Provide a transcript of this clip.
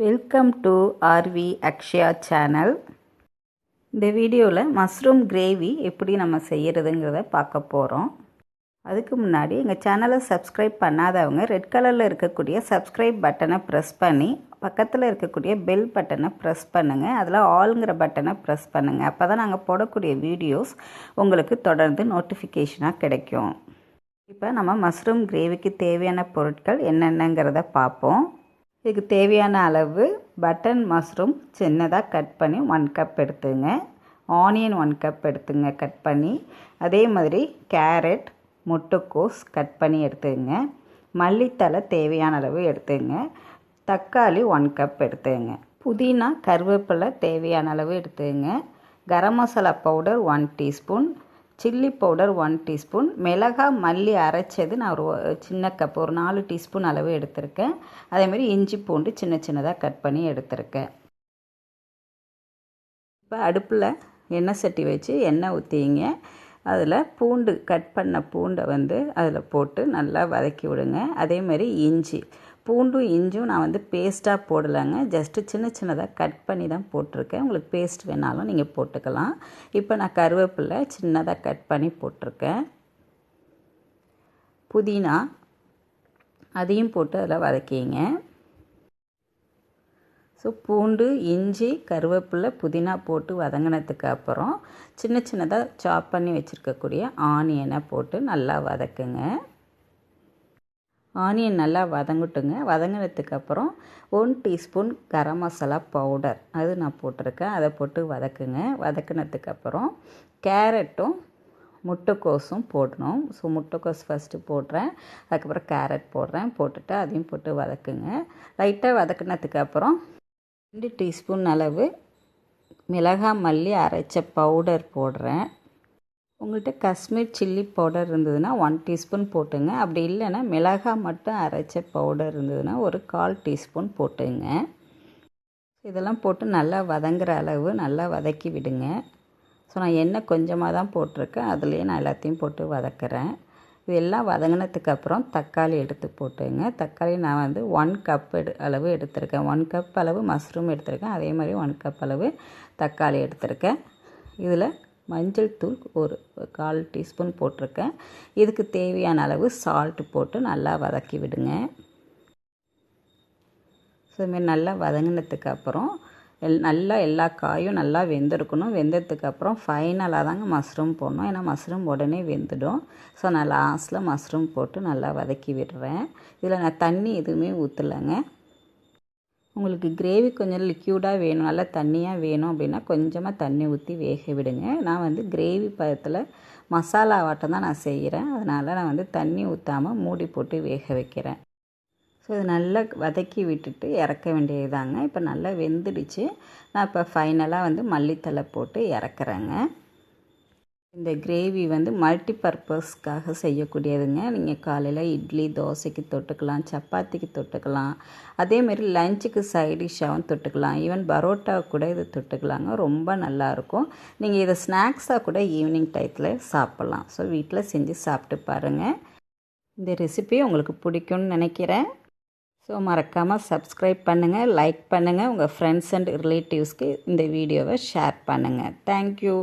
Welcome to RV Akshaya channel இந்த வீடியோவில் mushroom gravy எப்படி நம்ம செய்கிறதுங்கிறத பார்க்க போகிறோம் அதுக்கு முன்னாடி எங்கள் சேனலை சப்ஸ்கிரைப் பண்ணாதவங்க ரெட் கலரில் இருக்கக்கூடிய சப்ஸ்கிரைப் பட்டனை ப்ரெஸ் பண்ணி பக்கத்தில் இருக்கக்கூடிய பெல் பட்டனை ப்ரெஸ் பண்ணுங்கள் அதில் ஆளுங்கிற பட்டனை ப்ரெஸ் பண்ணுங்கள் அப்போ தான் நாங்கள் போடக்கூடிய வீடியோஸ் உங்களுக்கு தொடர்ந்து நோட்டிஃபிகேஷனாக கிடைக்கும். இப்போ நம்ம மஷ்ரூம் கிரேவிக்கு தேவையான பொருட்கள் என்னென்னங்கிறத பார்ப்போம். இதுக்கு தேவையான அளவு பட்டன் மஷ்ரூம் சின்னதாக கட் பண்ணி ஒன் கப் எடுத்துங்க. ஆனியன் ஒன் கப் எடுத்துங்க கட் பண்ணி. அதே மாதிரி கேரட் முட்டைக்கோஸ் கட் பண்ணி எடுத்துங்க. மல்லித்தலை தேவையான அளவு எடுத்துங்க. தக்காளி ஒன் கப் எடுத்துங்க. புதினா கருவேப்பிலை தேவையான அளவு எடுத்துங்க. Garam masala powder one teaspoon chilli powder one teaspoon மிளகாய் மல்லி அரைச்சது நான் ஒரு சின்ன கப் ஒரு நாலு டீஸ்பூன் அளவு எடுத்திருக்கேன். அதேமாரி இஞ்சி பூண்டு சின்ன சின்னதாக கட் பண்ணி எடுத்திருக்கேன். இப்போ அடுப்பில் எண்ணெய் சட்டி வச்சு எண்ணெய் ஊற்றிங்க அதில் பூண்டு கட் பண்ண பூண்டை வந்து அதில் போட்டு நல்லா வதக்கி விடுங்க. அதேமாரி இஞ்சி பூண்டும் இஞ்சும் நான் வந்து பேஸ்ட்டாக போடலைங்க. ஜஸ்ட்டு சின்ன சின்னதாக கட் பண்ணி தான் போட்டிருக்கேன். உங்களுக்கு பேஸ்ட் வேணாலும் நீங்கள் போட்டுக்கலாம். இப்போ நான் கருவேப்பிலை சின்னதாக கட் பண்ணி போட்டிருக்கேன். புதினா அதையும் போட்டு அதில் வதக்கிங்க. ஸோ பூண்டு இஞ்சி கருவேப்பிலை புதினா போட்டு வதங்கினதுக்கு அப்புறம் சின்ன சின்னதாக சாப் பண்ணி வச்சுருக்கக்கூடிய ஆனியனை போட்டு நல்லா வதக்குங்க. ஆனியன் நல்லா வதங்கட்டுங்க. வதங்கினதுக்கப்புறம் one teaspoon garam masala powder அது நான் போட்டிருக்கேன். அதை போட்டு வதக்குங்க. வதக்கினதுக்கப்புறம் கேரட்டும் முட்டைக்கோஸும் போடணும். ஸோ முட்டைக்கோஸ் ஃபஸ்ட்டு போடுறேன். அதுக்கப்புறம் கேரட் போடுறேன். போட்டுட்டு அதையும் போட்டு வதக்குங்க. லைட்டாக வதக்கினதுக்கப்புறம் ரெண்டு டீஸ்பூன் அளவு மிளகாய் மல்லி அரைச்ச பவுடர் போடுறேன். உங்கள்கிட்ட காஷ்மீர் சில்லி பவுடர் இருந்ததுன்னா ஒன் டீஸ்பூன் போட்டுங்க. அப்படி இல்லைன்னா மிளகாய் மட்டும் அரைச்ச பவுடர் இருந்ததுன்னா ஒரு கால் டீஸ்பூன் போட்டுங்க. இதெல்லாம் போட்டு நல்லா வதங்குற அளவு நல்லா வதக்கி விடுங்க. ஸோ நான் எண்ணெய் கொஞ்சமாக தான் போட்டிருக்கேன். அதுலேயே நான் எல்லாத்தையும் போட்டு வதக்குறேன். இது எல்லாம் வதங்கினதுக்கப்புறம் தக்காளி எடுத்து போட்டுங்க. தக்காளி நான் வந்து ஒன் கப் எடு அளவு எடுத்திருக்கேன். ஒன் கப் அளவு மஷ்ரூம் எடுத்திருக்கேன். அதே மாதிரி ஒன் கப் அளவு தக்காளி எடுத்திருக்கேன். இதில் மஞ்சள் தூள் ஒரு கால் டீஸ்பூன் போட்டிருக்கேன். இதுக்கு தேவையான அளவு சால்ட்டு போட்டு நல்லா வதக்கி விடுங்க. ஸோ இதுமாரி நல்லா வதங்கினதுக்கு அப்புறம் எல் நல்லா எல்லா காயும் நல்லா வெந்திருக்கணும். வெந்ததுக்கு அப்புறம் ஃபைனலாக தாங்க மஷ்ரூம் போடணும். ஏன்னா மஷ்ரூம் உடனே வெந்துடும். ஸோ நான் லாஸ்ட்டில் மஷ்ரூம் போட்டு நல்லா வதக்கி விடுறேன். இதில் நான் தண்ணி எதுவுமே ஊற்றலைங்க உங்களுக்கு கிரேவி கொஞ்சம் லிக்யூடாக வேணும் நல்லா தண்ணியாக வேணும் அப்படின்னா கொஞ்சமாக தண்ணி ஊற்றி வேக விடுங்க. நான் வந்து கிரேவி பதத்தில் மசாலா வாட்டம் தான் நான் செய்கிறேன் அதனால் நான் வந்து தண்ணி ஊற்றாமல் மூடி போட்டு வேக வைக்கிறேன். ஸோ இது நல்லா வதக்கி விட்டுட்டு இறக்க வேண்டியதுதாங்க. இப்போ நல்லா வெந்துடுச்சு. நான் இப்போ ஃபைனலாக வந்து மல்லித்தலை போட்டு இறக்குறேங்க. இந்த கிரேவி வந்து மல்டி பர்பஸ்க்காக செய்யக்கூடியதுங்க. நீங்கள் காலையில் இட்லி தோசைக்கு தொட்டுக்கலாம் சப்பாத்திக்கு தொட்டுக்கலாம். அதேமாரி லஞ்சுக்கு சைடிஷ்ஷாகவும் தொட்டுக்கலாம். ஈவன் பரோட்டா கூட இது தொட்டுக்கலாங்க. ரொம்ப நல்லாயிருக்கும் நீங்கள் இதை ஸ்நாக்ஸாக கூட ஈவினிங் டயத்தில் சாப்பிட்லாம். ஸோ வீட்டில் செஞ்சு சாப்பிட்டு பாருங்கள் இந்த ரெசிபி உங்களுக்கு பிடிக்கும்னு நினைக்கிறேன். ஸோ மறக்காமல் சப்ஸ்கிரைப் பண்ணுங்கள் லைக் பண்ணுங்கள் உங்கள் ஃப்ரெண்ட்ஸ் அண்ட் ரிலேட்டிவ்ஸ்க்கு இந்த வீடியோவை ஷேர் பண்ணுங்கள் தேங்க்யூ